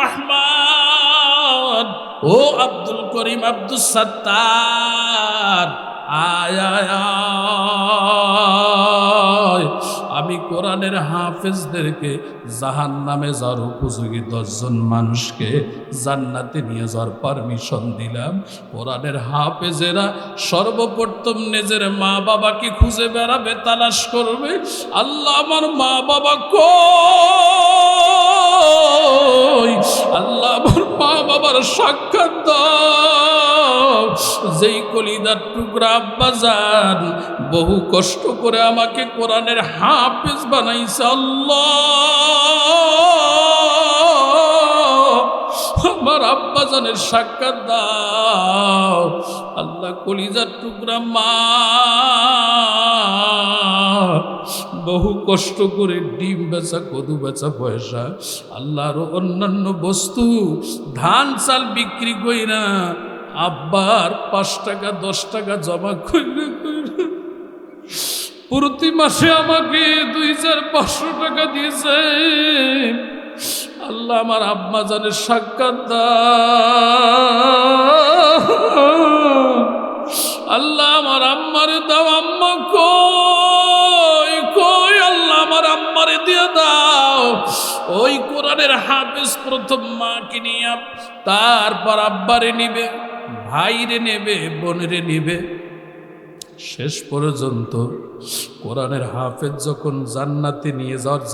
রহমান ও আব্দুল করিম আব্দুল সত্তার। আমি কোরআনের হাফেজদেরকে জাহান নামে যার উপযোগী দশজন মানুষকে জান্নাতে নিয়ে যার পারমিশন দিলাম। কোরআনের হাফেজেরা সর্বপ্রথম নিজের মা বাবাকে খুঁজে বেড়াবে, তালাশ করবে, আল্লাহ আমার মা বাবা কো বাবার সাক্ষাৎ দাও। যেই কলিদার টুকরা যান বহু কষ্ট করে আমাকে কোরআনের হাফেজ বানাইছে আমার আব্বা জানের সাক্ষাৎ দাও। আল্লাহ কলিজার টুকরা মা বহু কষ্ট করে ডিম বেচা কদু বেচা পয়সা, আল্লাহর অন্যান্য বস্তু, ধান, চাল বিক্রি করি না আব্বার পাঁচ টাকা, দশ টাকা জমা কইরে প্রতি মাসে আমাকে দুই হাজার পাঁচশো টাকা দিয়েছে। আল্লাহ আমার আব্বা জানের সাক্ষাৎ আল্লাহ আমার আম্মারে দাও, আম্মা কই দিয়ে দাও। ওই কোরআনের হাফেজ প্রথম মাকে নিয়ে তারপর আব্বারে নিবে, ভাইরে নেবে, বোনেরে নিবে। শেষ পর্যন্ত কোরআনের হাফেজ যখন জান্নাতে নিয়ে যাওয়ার